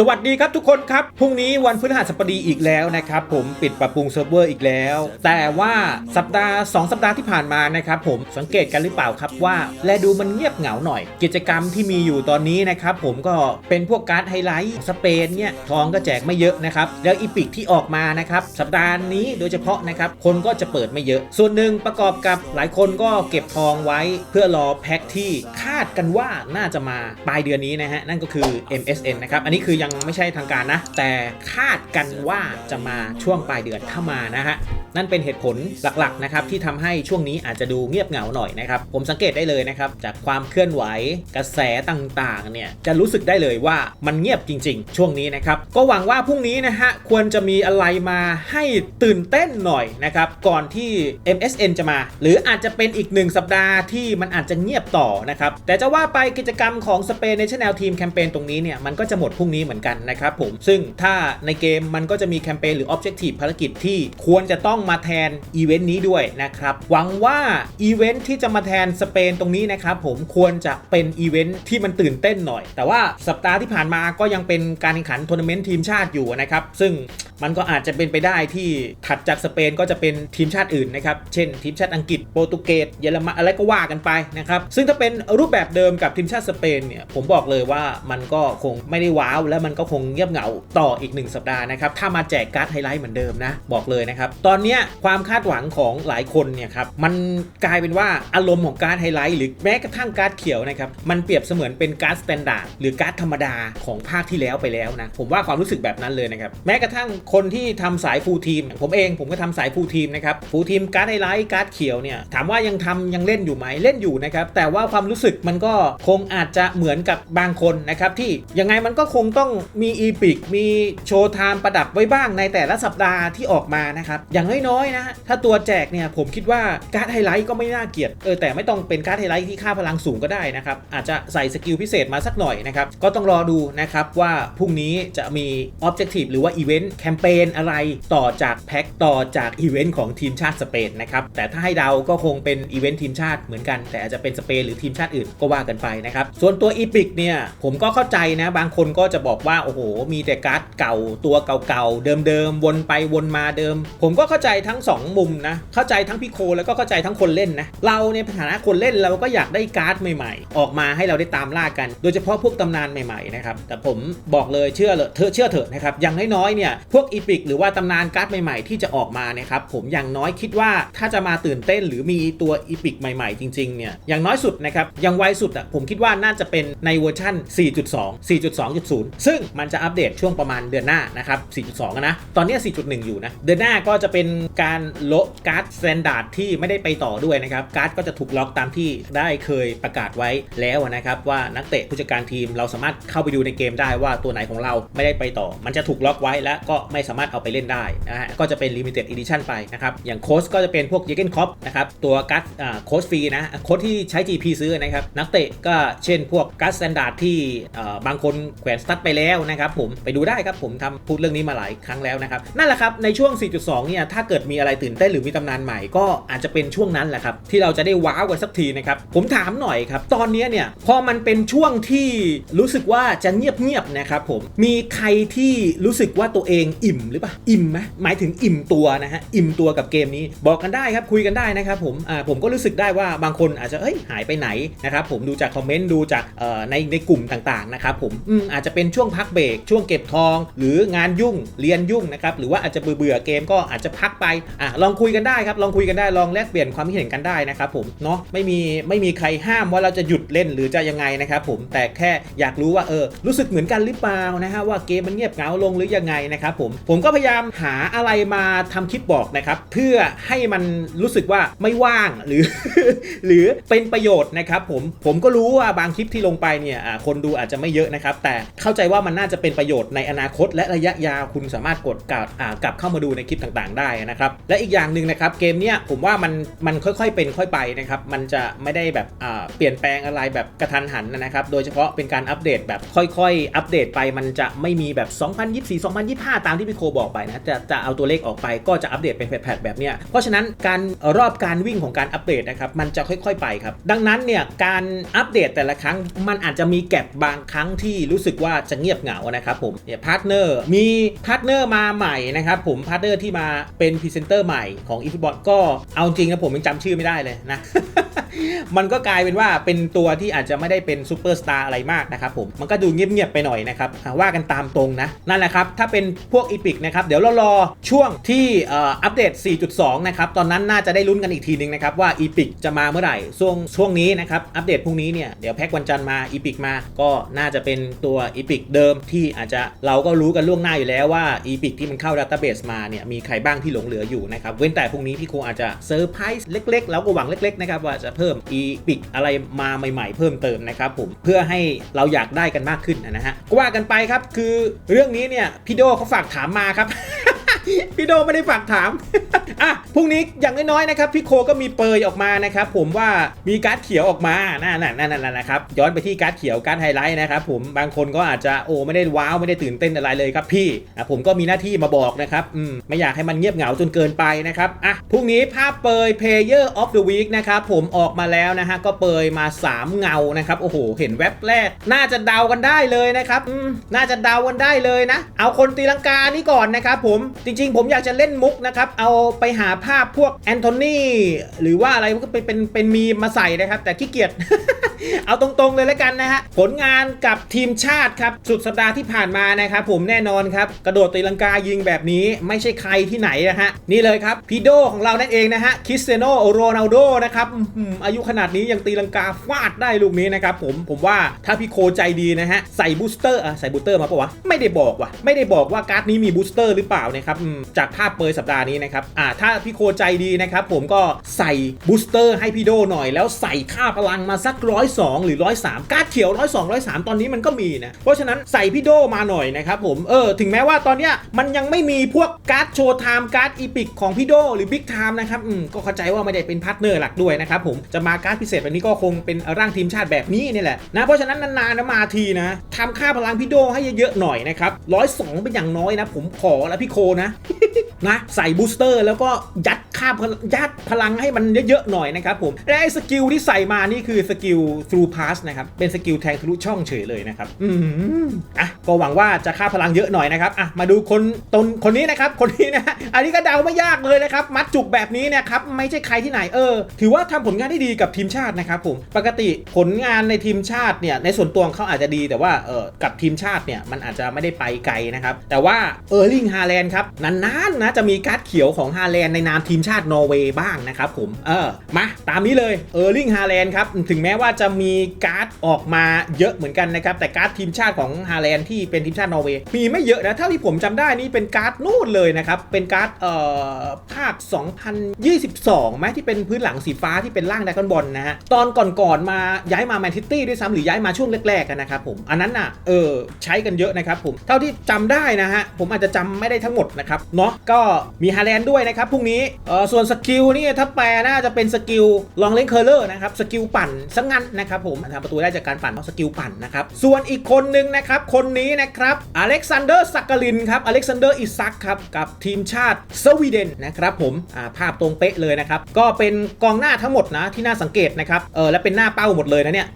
สวัสดีครับทุกคนครับ พรุ่งนี้วันพฤหัสบดีอีกแล้วนะครับ ผมปิดปรับปรุงเซิร์ฟเวอร์อีกแล้ว แต่ว่าสัปดาห์ 2 สัปดาห์ที่ผ่านมานะครับผมสังเกตกันหรือเปล่าครับว่า แลดูมันเงียบเหงาหน่อย กิจกรรมที่มีอยู่ตอนนี้นะครับผมก็เป็นพวกการ์ดไฮไลท์สเปนเนี่ยทองก็แจกไม่เยอะนะครับแล้วอีพิกที่ออกมานะครับสัปดาห์นี้โดยเฉพาะนะครับคนก็จะเปิดไม่เยอะ ส่วนหนึ่งประกอบกับหลายคนก็เก็บทองไว้เพื่อรอแพ็คที่คาดกันว่าน่าจะมาปลายเดือนนี้นะฮะนั่นก็คือ MSN นะครับอันนี้คือยังไม่ใช่ทางการนะ แต่คาดกันว่าจะมาช่วงปลายเดือนถ้ามานะฮะนั่นเป็นเหตุผลหลักๆนะครับที่ทำให้ช่วงนี้อาจจะดูเงียบเหงาหน่อยนะครับ ผมสังเกตได้เลยนะครับจากความเคลื่อนไหวกระแสต่างๆเนี่ยจะรู้สึกได้เลยว่ามันเงียบจริง ๆ ช่วงนี้นะครับก็หวังว่าพรุ่งนี้นะฮะควรจะมีอะไรมาให้ตื่นเต้นหน่อยนะครับก่อนที่ MSN จะมา หรืออาจจะเป็นอีกหนึ่งสัปดาห์ที่มันอาจจะเงียบต่อนะครับแต่จะว่าไปกิจกรรมของสเปนเนชแนลทีมแคมเปญตรงนี้เนี่ยมันก็จะหมดพรุ่งนี้เหมือนกันนะครับผมซึ่งถ้าในเกมมันก็จะมีแคมเปญหรือ Objective ภารกิจที่ควรจะต้องมาแทนอีเวนต์นี้ด้วยนะครับหวังว่าอีเวนต์ที่จะมาแทนสเปนตรงนี้นะครับผมควรจะเป็นอีเวนต์ที่มันตื่นเต้นหน่อย แต่ว่าสัปดาห์ที่ผ่านมาก็ยังเป็นการแข่งขันทัวร์นาเมนต์ทีมชาติอยู่นะครับซึ่งมันก็อาจจะเป็นไปได้ที่ถัดจากสเปนก็จะเป็นทีมชาติอื่นนะครับ เช่น ทีมชาติอังกฤษโปรตุเกสเยอรมันอะไรก็ว่ากันไปนะครับ ซึ่งถ้าเป็นรูปแบบเดิมกับทีมชาติสเปนเนี่ยผมบอกเลยว่ามันก็คงไม่ได้ว้าวและมันก็คงเงียบเหงาต่ออีกหนึ่งสัปดาห์นะครับ ถ้ามาแจกการ์ดไฮไลท์เหมือนเดิมนะ บอกเลยนะครับ ตอนนี้ความคาดหวังของหลายคนเนี่ยครับ มันกลายเป็นว่าอารมณ์ของการ์ดไฮไลท์หรือแม้กระทั่งการ์ดเขียวนะครับ มันเปรียบเสมือนเป็นการ์ดสแตนดาร์ดหรือการ์ดธรรมดาของภาคที่แล้วไปแล้วนะ ผมว่าความรู้สึกแบบนั้นเลยนะครับ แม้กระทั่งคนที่ทำสายฟูลทีม ผมเองผมก็ทำสายฟูลทีมนะครับ ฟูลทีมการ์ดไฮไลท์การ์ดเขียวเนี่ย ถามว่ายังทำยังเล่นอยู่ไหมเล่นอยู่นะครับ แต่ว่าความรู้สึกมันก็คงอาจจะเหมือนกับบางคนนะครับที่ยังไงมันก็คงต้องมีอีพิกมีโชว์ไทม์ประดับไว้บ้างในแต่ละสัปดาห์ที่ออกมานะครับ อย่างน้อยๆนะ ถ้าตัวแจกเนี่ยผมคิดว่าการ์ดไฮไลท์ก็ไม่น่าเกลียดเออแต่ไม่ต้องเป็นการ์ดไฮไลท์ที่ค่าพลังสูงก็ได้นะครับ อาจจะใส่สกิลพิเศษมาสักหน่อยนะครับ ก็ต้องรอดูนะครับว่าพรุ่งนี้จะมี Objective หรือว่าอีเวนต์แคมเปญอะไรต่อจากแพ็คต่อจากอีเวนต์ของทีมชาติสเปนนะครับแต่ถ้าให้เดาก็คงเป็นอีเวนต์ทีมชาติเหมือนกัน แต่อาจจะเป็นสเปนหรือทีมชาติอื่นก็ว่ากันไปนะครับส่วนตัวอีพิกเนี่ยผมก็เข้าใจนะบางคนก็จะบอกว่าโอ้โห มีแต่การ์ดเก่าตัวเก่าๆเดิมๆวนไปวนมาเดิม ผมก็เข้าใจทั้งสองมุมนะ เข้าใจทั้งพี่โคแล้วก็เข้าใจทั้งคนเล่นนะ เราในฐานะคนเล่นเราก็อยากได้การ์ดใหม่ๆ ออกมาให้เราได้ตามล่ากัน โดยเฉพาะพวกตำนานใหม่ๆนะครับแต่ผมบอกเลยเชื่อเลยเธอเชื่อเถอะนะครับอย่างน้อยๆเนี่ยพวกอีพิกหรือว่าตำนานการ์ดใหม่ๆ ที่จะออกมานะครับผมอย่างน้อยคิดว่าถ้าจะมาตื่นเต้นหรือมีตัวอีพิกใหม่ๆ จริงๆเนี่ยอย่างน้อยสุดนะครับย่างไวสุดอะผมคิดว่าน่าจะเป็นในเวอร์ชั่น 4.2 4.2.0ซึ่งมันจะอัปเดตช่วงประมาณเดือนหน้านะครับ 4.2อะนะ ตอนนี้ 4.1 อยู่นะ เดือนหน้าก็จะเป็นการลดการ์ดสแตนดาร์ดที่ไม่ได้ไปต่อด้วยนะครับ การ์ดก็จะถูกล็อกตามที่ได้เคยประกาศไว้แล้วนะครับว่านักเตะผู้จัดการทีมเราสามารถเข้าไปดูในเกมได้ว่าตัวไหนของเราไม่ได้ไปต่อ มันจะถูกล็อกไว้และก็ไม่สามารถเอาไปเล่นได้นะฮะก็จะเป็น limited edition ไปนะครับ อย่างโค้ชก็จะเป็นพวกเยเกนคอปนะครับตัวการ์ดอ่าโค้ชฟรีนะโค้ชที่ใช้ GP ซื้อนะครับนักเตะก็เช่นพวกการ์ดสแตนดาร์ดที่อ่อบางคนแขวนสตั๊ดไปแล้วนะครับผมไปดูได้ครับผมทำพูดเรื่องนี้มาหลายครั้งแล้วนะครับนั่นแหละครับในช่วง 4.2 เนี่ยถ้าเกิดมีอะไรตื่นเต้นหรือมีตำนานใหม่ ก็อาจจะเป็นช่วงนั้นแหละครับที่เราจะได้ว้าวกันสักทีนะครับผมถามหน่อยครับตอนนี้เนี่ยพอมันเป็นช่วงที่รู้สึกว่าจะเงียบๆนะครับผมมีใครที่รู้สึกว่าตัวเองอิ่มหรือเปล่าอิ่มไหมหมายถึงอิ่มตัวนะฮะอิ่มตัวกับเกมนี้ บอกกันได้ครับคุยกันได้นะครับผมอ่าผมก็รู้สึกได้ว่าบางคนอาจจะเอ้ยหายไปไหนนะครับผมดูจากคอมเมนต์ดูจากเอ่อในในกลุ่มต่างๆนะครับผมอืมอาจจะเป็นช่วงพักเบรกช่วงเก็บทอง หรืองานยุ่งเรียนยุ่งนะครับหรือว่าอาจจะเบื่อเกมก็อาจจะพักไปอะลองคุยกันได้ครับลองคุยกันได้ลองแลกเปลี่ยนความคิดเห็นกันได้นะครับผมเนาะไม่มีไม่มีใครห้ามว่าเราจะหยุดเล่นหรือจะยังไงนะครับผมแต่แค่อยากรู้ว่าเออรู้สึกเหมือนกันหรือเปล่านะฮะว่าเกมมันเงียบเหงาลงหรือยังไงนะครับผมผมก็พยายามหาอะไรมาทำคลิปบอกนะครับเพื่อให้มันรู้สึกว่าไม่ว่างหรือ หรือเป็นประโยชน์นะครับผมผมก็รู้ว่าบางคลิปที่ลงไปเนี่ยคนดูอาจจะไม่เยอะนะครับแต่เข้าใจว่ามันน่าจะเป็นประโยชน์ในอนาคต และระยะยาวคุณสามารถกดกลับกลับเข้ามาดูในคลิปต่างๆ ได้นะครับ และอีกอย่างหนึ่งนะครับเกมเนี้ยผมว่ามันมันค่อยๆเป็นค่อยไปนะครับมันจะไม่ได้แบบเปลี่ยนแปลงอะไรแบบกระทันหันนะครับโดยเฉพาะเป็นการอัปเดตแบบค่อยๆ อัปเดตไปมันจะไม่มีแบบ 2024 2025 ตามที่พี่โคบอกไปนะจะจะเอาตัวเลขออกไปก็จะอัปเดตเป็นแพทแบบเนี้ยเพราะฉะนั้นการรอบการวิ่งของการอัปเดตนะครับมันจะค่อยๆไปครับดังนั้นเนี่ยการอัปเดตแต่ละครั้งมันอาจจะมีแก็บบางครั้งที่รู้สึกว่าจะเงีียบเหงานะครับผมเนี่ยพาร์ทเนอร์มีพาร์ทเนอร์มาใหม่นะครับผมพาร์ทเนอร์ที่มาเป็นพรีเซนเตอร์ใหม่ของอีฟบอลก็เอาจริงนะผมยังจำชื่อไม่ได้เลยนะมันก็กลายเป็นว่าเป็นตัวที่อาจจะไม่ได้เป็นซูเปอร์สตาร์อะไรมากนะครับผม มันก็ดูเงียบๆไปหน่อยนะครับว่ากันตามตรงนะ นั่นแหละครับ ถ้าเป็นพวกอีพิกนะครับ เดี๋ยวเรารอช่วงที่อัปเดต 4.2 นะครับ ตอนนั้นน่าจะได้ลุ้นกันอีกทีนึงนะครับ ว่าอีพิกจะมาเมื่อไหร่ ช่วงช่วงนี้นะครับ อัปเดตพรุ่งนี้เนี่ย เดี๋ยวแพ็กวันจันทร์มาอีพิกมา ก็น่าจะเป็นตัวอีพิกเเดิมที่อาจจะเราก็รู้กันล่วงหน้าอยู่แล้วว่าอีพิกที่มันเข้าดัตเตอร์เบสมาเนี่ยมีใครบ้างที่หลงเหลืออยู่นะครับ เว้นแต่พรุ่งนี้พี่คงอาจจะเซอร์ไพรส์เล็กๆ แล้วก็หวังเล็กๆนะครับว่าจะเพิ่มอีพิกอะไรมาใหม่ ๆ เพิ่มเติมนะครับผมเพื่อให้เราอยากได้กันมากขึ้นนะฮะก็ว่ากันไปครับคือเรื่องนี้เนี่ยพี่โดเขาฝากถามมาครับ พี่โดไม่ได้ฝากถาม อะ พรุ่งนี้อย่างน้อยๆนะครับ พี่โคก็มีเปยออกมานะครับ ผมว่ามีการ์ดเขียวออกมานั่นนั่นนั่นนั่นนะครับ ย้อนไปที่การ์ดเขียวการ์ดไฮไลท์นะครับผม บางคนก็อาจจะโอ้ไม่ได้ว้าวไม่ได้ตื่นเต้นอะไรเลยครับพี่อะผมก็มีหน้าที่มาบอกนะครับ อืม ไม่อยากให้มันเงียบเหงาจนเกินไปนะครับ อะ พรุ่งนี้ภาพเปย Player of the Week นะครับผมออกมาแล้วนะฮะ ก็เปยมา 3 เงา นะครับ โอ้โห เห็นแว็บแรก น่าจะเดากันได้เลยนะครับ อืม น่าจะเดากันได้เลยนะ เอาคนตีลังกานี่ก่อนนะครับผม จริงๆ ผมอยากจะเล่นมุกนะครับ เอาไปหาภาพพวกแอนโทนีหรือว่าอะไรก็เป็นเป็นเป็นมีมาใส่นะครับ แต่ขี้เกียจ เอาตรงๆเลยแล้วกันนะฮะ ผลงานกับทีมชาติครับ สุดสัปดาห์ที่ผ่านมานะครับ ผมแน่นอนครับ กระโดดตีลังกายิงแบบนี้ไม่ใช่ใครที่ไหนนะฮะ นี่เลยครับพีโดของเรานั่นเองนะฮะคริสเตียโนโรนัลโดนะครับอายุขนาดนี้ยังตีลังกาฟาดได้ลูกนี้นะครับผมผมว่าถ้าพี่โคใจดีนะฮะใส่บูสเตอร์อะใส่บูสเตอร์มาปะวะไม่ได้บอกว่ะไม่ได้บอกว่าการ์ดนี้มีบูสเตอร์หรือเปล่านะครับจากภาพเปยสัปดาห์นี้นะครับอ่าถ้าพี่โคใจดีนะครับ ผมก็ใส่บูสเตอร์ให้พี่โดหน่อย แล้วใส่ค่าพลังมาสักร้อยสองหรือร้อยสามการ์ดเขียวร้อยสองร้อยสามตอนนี้มันก็มีนะเพราะฉะนั้นใส่พี่โดมาหน่อยนะครับผมเออถึงแม้ว่าตอนเนี้ยมันยังไม่มีพวกการ์ดโชว์ไทม์การ์ดอีพิกของพี่โดหรือบิ๊กไทม์นะครับอืมก็เข้าใจว่าไม่ได้เป็นพาร์ทเนอร์หลักด้วยนะครับผมจะมาการ์ดพิเศษแบบนี้ก็คงเป็นร่างทีมชาติแบบนี้นี่แหละนะเพราะฉะนั้นนานๆนะมาทีนะทำค่าพลังพี่โดให้เยอะๆหน่อยนะครับร้อยสองเป็นอย่างน้อยนะผมขอแล้วพี่โคนะนะ ใส่บูสเตอร์แล้วก็ยัดค่าพลยัดพลังให้มันเยอะๆหน่อยนะครับผม และไอ้สกิลที่ใส่มานี่คือสกิล through pass นะครับ เป็นสกิลแทงทะลุช่องเฉยเลยนะครับ อืมอะ ก็หวังว่าจะค่าพลังเยอะหน่อยนะครับ อะ มาดูคนตนคนนี้นะครับ คนนี้นะ อันนี้ก็เดาไม่ยากเลยนะครับ มัดจุกแบบนี้เนะครับ ไม่ใช่ใครที่ไหนเออ ถือว่าทำผลงานได้ดีกับทีมชาตินะครับผม ปกติผลงานในทีมชาติเนี่ย ในส่วนตัวของเขาอาจจะดีแต่ว่า เออกับทีมชาติเนี่ย มันอาจจะไม่ได้ไปไกลนะครับ แต่ว่าเออร์ลิงฮาแลนด์ครับนานๆนะจะมีการ์ดเขียวของฮาแลนด์ในนามทีมชาตินอร์เวย์บ้างนะครับผมเออมาตามนี้เลยเออร์ลิงฮาแลนด์ครับถึงแม้ว่าจะมีการ์ดออกมาเยอะเหมือนกันนะครับแต่การ์ดทีมชาติของฮาแลนด์ที่เป็นทีมชาตินอร์เวย์มีไม่เยอะนะเท่าที่ผมจำได้นี่เป็นการ์ดนู่นเลยนะครับเป็นการ์ดเอ่อภาค 2022ไหมที่เป็นพื้นหลังสีฟ้าที่เป็นร่างดากอนบอลนะฮะตอนก่อนๆมาย้ายมาแมนซิตี้ด้วยซ้ำหรือย้ายมาช่วงแรกๆกันนะครับผมอันนั้นน่ะเออใช้กันเยอะนะครับผมเท่าที่จำได้นะฮะผมอาจจะจำไม่ได้ทั้งหมดนะครับเนาะก็มีฮาแลนด์ด้วยนะครับพรุ่งนี้เออส่วนสกิลนี่ถ้าแปลน่าจะเป็นสกิลลองเล่นเคอร์เลอร์นะครับสกิลปั่นสังงันนะครับผมทำประตูได้จากการปั่นเพราะสกิลปั่นนะครับส่วนอีกคนนึงนะครับคนนี้นะครับอเล็กซานเดอร์ซักกลินครับอเล็กซานเดอร์อิซักครับกับทีมชาติสวีเดนนะครับผมอ่าภาพตรงเป๊ะเลยนะครับก็เป็นกองหน้าทั้งหมดนะที่น่าสังเกตนะครับเออและเป็นหน้าเป้าหมดเลยนะเนี่ย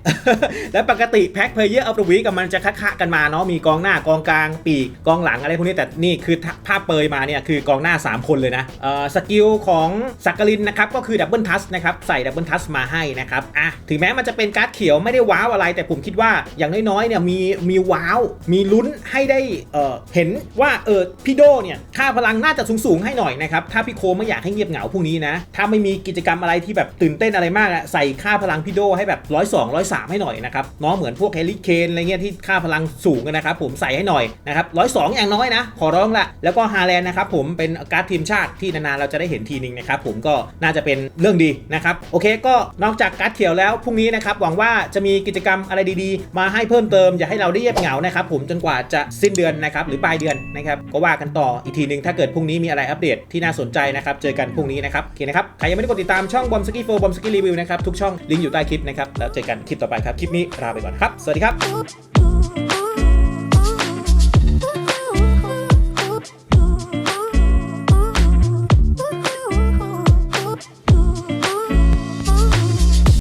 และปกติแพ็คเพลเยอร์อัพเดวีกับมันจะคะๆกันมาเนาะมีกองหน้ากองกลางปีกกองหลังอะไรพวกนี้แต่นี่คือภาพเปิยมาเนี่ยคือกองหน้า 3 คนเลยนะเออสกิลของสักกลินนะครับก็คือดับเบิลทัสนะครับใส่ดับเบิลทัสมาให้นะครับอะถึงแม้มันจะเป็นการ์ดเขียวไม่ได้ว้าวอะไร แต่ผมคิดว่าอย่างน้อยๆเนี่ยมีมีว้าวมีลุ้นให้ได้เออเห็นว่าเออพี่โดเนี่ยค่าพลังน่าจะสูงๆให้หน่อยนะครับถ้าพี่โคไม่อยากให้เงียบเหงาพวกนี้นะถ้าไม่มีกิจกรรมอะไรที่แบบตื่นเต้นอะไรมากอะใส่ค่าพลังพี่โดให้แบบร้อยสองร้อยสามให้หน่อยนะครับเนาะเหมือนพวกแฮร์รี่เคนอะไรเงี้ยที่ค่าพลังสูงนะครับผมใส่ให้หน่อยนะครับร้อยสองอย่างน้อยนะขอร้องละแล้วก็ฮาแลนด์นะครับผมเป็นการ์ดทีมชาติที่นานๆเราจะได้เห็นทีนึงนะครับผมก็น่าจะเป็นเรื่องดีนะครับโอเคก็นอกจากการ์ดเขียวแล้วพรุ่งนี้นะครับหวังว่าจะมีกิจกรรมอะไรดีๆ มาให้เพิ่มเติมอย่าให้เราได้เงียบเหงานะครับผมจนกว่าจะสิ้นเดือนนะครับหรือปลายเดือนนะครับก็ว่ากันต่ออีกทีหนึงถ้าเกิดพรุ่งนี้มีอะไรอัปเดตที่น่าสนใจนะครับเจอกันพรุ่งนี้นะครับโอเคนะครับใครยังไม่ได้กดติดตามช่องบอมสกี้โฟบอมสกี้รีวิวนะครับทุกช่องลิงก์อยู่ใต้คลิปนะครับแล้วเจอกันคลิปต่อไปครับคลิปนี้ลาไปก่อนครับสวัสดีครับ